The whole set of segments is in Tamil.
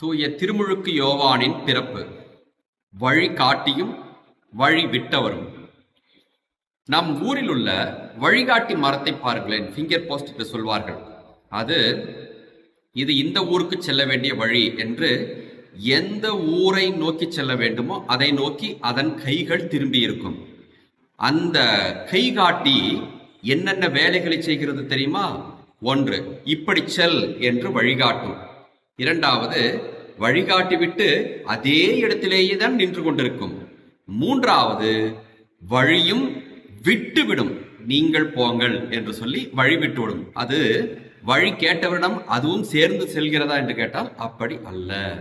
தூய திருமுழுக்கு யோவானின் பிறப்பு. வழி காட்டியும் வழி விட்டவரும். நம் ஊரில் உள்ள வழிகாட்டி மரத்தை பாருங்களேன் ஃபிங்கர் போஸ்ட் என்று சொல்வார்கள். அது இது இந்த ஊருக்கு செல்ல வேண்டிய வழி என்று எந்த ஊரை நோக்கி செல்ல வேண்டுமோ அதை நோக்கி அதன் கைகள் திரும்பி இருக்கும் அந்த கை காட்டி என்னென்ன வேலைகளை செய்கிறது தெரியுமா? ஒன்று இப்படி செல் என்று வழிகாட்டும். இரண்டாவது வழிகாட்டிவிட்டு அதே இடத்திலேயே தான் நின்று கொண்டிருக்கும். மூன்றாவது வழியும் விட்டுவிடும். நீங்கள் போங்கள் என்று சொல்லி வழி விட்டுவிடும். அது வழி கேட்டவரிடம் அதுவும் சேர்ந்து செல்கிறதா என்று கேட்டால் அப்படி அல்ல.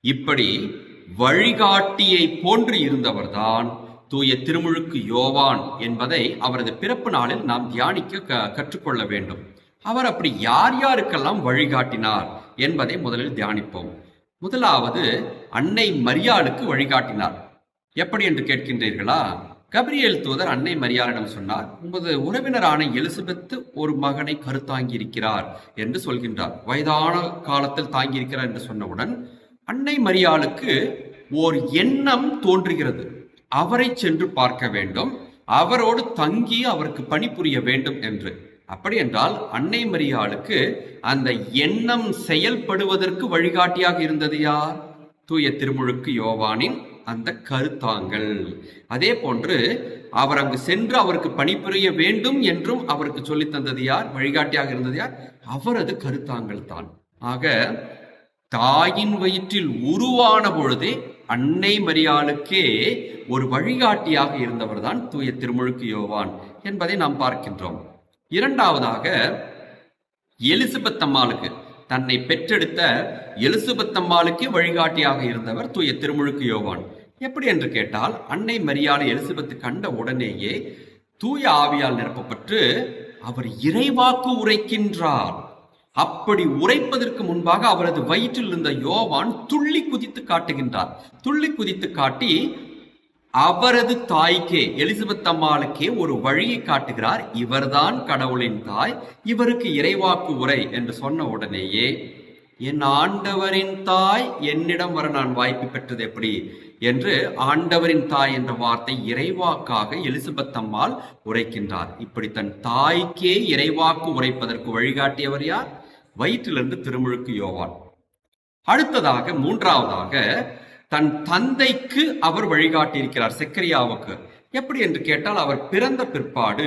இப்படி வழிகாட்டியை போன்று இருந்தவர்தான் தூய திருமுழுக்கு யோவான் என்பதை அவரது பிறப்பு நாளில் நாம் தியானிக்க க- கற்றுக்கொள்ள வேண்டும். அவர் அப்படி யார் யாருக்கெல்லாம் வழிகாட்டினார்? என்பதை முதலில் தியானிப்போம். முதலாவது அன்னை மரியாளுக்கு வழிகாட்டினார். எப்படி என்று கேட்கின்றீர்களா? கபிரியல் தூதர் அன்னை மரியாளிடம் சொன்னார் உமது உறவினரான எலிசபெத்து ஒரு மகனை கருத்தாங்கி இருக்கிறார் என்று சொல்கின்றார். வயதான காலத்தில் தாங்கியிருக்கிறார் என்று சொன்னவுடன் அன்னை மரியாளுக்கு ஓர் எண்ணம் தோன்றுகிறது. அவரை சென்று பார்க்க வேண்டும். அவரோடு தங்கி அவருக்கு பணிபுரிய வேண்டும் என்று. அப்படி என்றால் அன்னை மரியாளுக்கு அந்த எண்ணம் செயல்படுவதற்கு வழிகாட்டியாக இருந்தது யார்? தூய திருமுழுக்கு யோவானின் அந்த கருத்தாங்கள் அதே போன்று அவர் அங்கு சென்று அவருக்கு பணிபுரிய வேண்டும் என்றும் அவருக்கு சொல்லித் தந்தது யார்? வழிகாட்டியாக இருந்தது யார்? அவரது கருத்தாங்கள் தான். ஆக தாயின் வயிற்றில் உருவான பொழுதே அன்னை மரியாளுக்கே ஒரு வழிகாட்டியாக இருந்தவர் தான் தூய திருமுழுக்கு யோவான் என்பதை நாம் பார்க்கின்றோம். இரண்டாவதாக எலிசபெத் அம்மாளுக்கு தன்னை பெற்றெடுத்த எலிசபெத் அம்மாளுக்கே வழிகாட்டியாக இருந்தவர் தூய திருமுழுக்கு யோவான். எப்படி என்று கேட்டால் அன்னை மரியாதை எலிசபெத் கண்ட உடனேயே தூய ஆவியால் நிரப்பப்பட்டு அவர் இறைவாக்கு உரைக்கின்றார். அப்படி உரைப்பதற்கு முன்பாக அவரது வயிற்றில் இருந்த யோவான் துள்ளி குதித்து காட்டுகின்றார். துள்ளி குதித்து காட்டி அவரது தாய்க்கே எலிசபெத் அம்மாளுக்கே ஒரு வழியை காட்டுகிறார். இவர்தான் கடவுளின் தாய் இவருக்கு இறைவாக்கு உரை என்று சொன்ன உடனேயே என் ஆண்டவரின் தாய் என்னிடம் வர நான் வாய்ப்பு பெற்றது எப்படி? என்று ஆண்டவரின் தாய் என்ற வார்த்தை இறைவாக்காக எலிசபெத் அம்மாள் உரைக்கின்றார். இப்படி தன் தாய்க்கே இறைவாக்கு உரைப்பதற்கு வழிகாட்டியவர் யார்? வயிற்றிலிருந்து திருமுழுக்கு யோவான். அடுத்ததாக மூன்றாவதாக தன் தந்தைக்கு அவர் வழிகாட்டியிருக்கிறார் செக்கரியாவுக்கு. எப்படி என்று கேட்டால் அவர் பிறந்த பிற்பாடு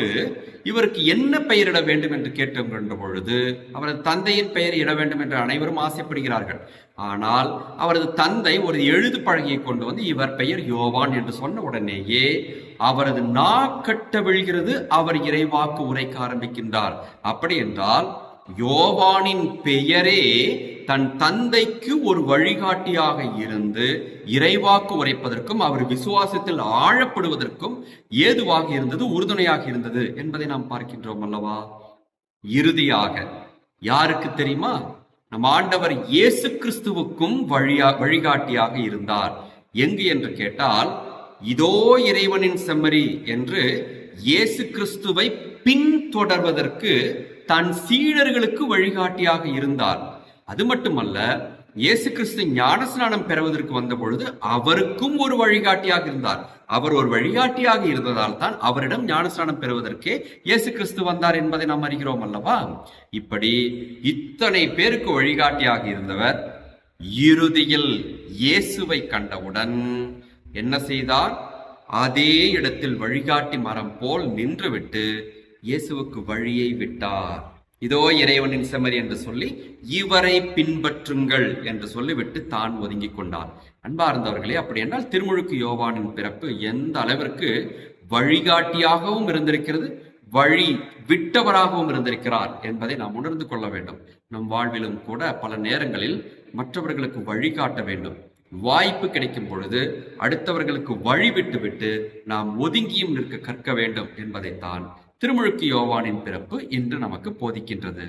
இவருக்கு என்ன பெயரிட வேண்டும் என்று கேட்டுகின்ற பொழுது அவரது தந்தையின் பெயர் இட வேண்டும் என்று அனைவரும் ஆசைப்படுகிறார்கள். ஆனால் அவரது தந்தை ஒரு எழுது பழகியை கொண்டு வந்து இவர் பெயர் யோவான் என்று சொன்ன உடனேயே அவரது நா கட்ட விழுகிறது அவர் இறைவாக்கு உரைக்க ஆரம்பிக்கின்றார். அப்படி என்றால் யோவானின் பெயரே தன் தந்தைக்கு ஒரு வழிகாட்டியாக இருந்து இறைவாக்கு உரைப்பதற்கும் அவர் விசுவாசத்தில் ஆழப்படுவதற்கும் ஏதுவாக இருந்தது உறுதுணையாக இருந்தது என்பதை நாம் பார்க்கின்றோம் அல்லவா? இறுதியாக யாருக்கு தெரியுமா? நம் ஆண்டவர் இயேசு கிறிஸ்துவுக்கும் வழியா வழிகாட்டியாக இருந்தார். எங்கு என்று கேட்டால் இதோ இறைவனின் செம்மறி என்று இயேசு கிறிஸ்துவை பின்தொடர்வதற்கு தன் சீடர்களுக்கு வழிகாட்டியாக இருந்தார். அது மட்டுமல்ல இயேசு கிறிஸ்து ஞானஸ்நானம் பெறுவதற்கு வந்த பொழுது அவருக்கும் ஒரு வழிகாட்டியாக இருந்தார். அவர் ஒரு வழிகாட்டியாக இருந்ததால் தான் அவரிடம் ஞானஸ்நானம் பெறுவதற்கே இயேசு கிறிஸ்து வந்தார் என்பதை நாம் அறிகிறோம் அல்லவா? இப்படி இத்தனை பேருக்கு வழிகாட்டியாக இருந்தவர் இறுதியில் இயேசுவை கண்டவுடன் என்ன செய்தார்? அதே இடத்தில் வழிகாட்டி மரம் போல் நின்றுவிட்டு இயேசுவுக்கு வழியை விட்டார். இதோ இறைவனின் செமரி என்று சொல்லி இவரை பின்பற்றுங்கள் என்று சொல்லிவிட்டு தான் ஒதுங்கிக் கொண்டார். அன்பார்ந்தவர்களே அப்படி என்றால் திருமுழுக்கு யோவானின் பிறப்பு எந்த அளவிற்கு வழிகாட்டியாகவும் இருந்திருக்கிறது வழி விட்டவராகவும் இருந்திருக்கிறார் என்பதை நாம் உணர்ந்து கொள்ள வேண்டும். நம் வாழ்விலும் கூட பல நேரங்களில் மற்றவர்களுக்கு வழிகாட்ட வேண்டும். வாய்ப்பு கிடைக்கும் பொழுது அடுத்தவர்களுக்கு வழி விட்டுவிட்டு நாம் ஒதுங்கியும் நிற்க கற்க வேண்டும் என்பதைத்தான் திருமுழுக்கு யோவானின் பிறப்பு இன்று நமக்கு போதிக்கின்றது.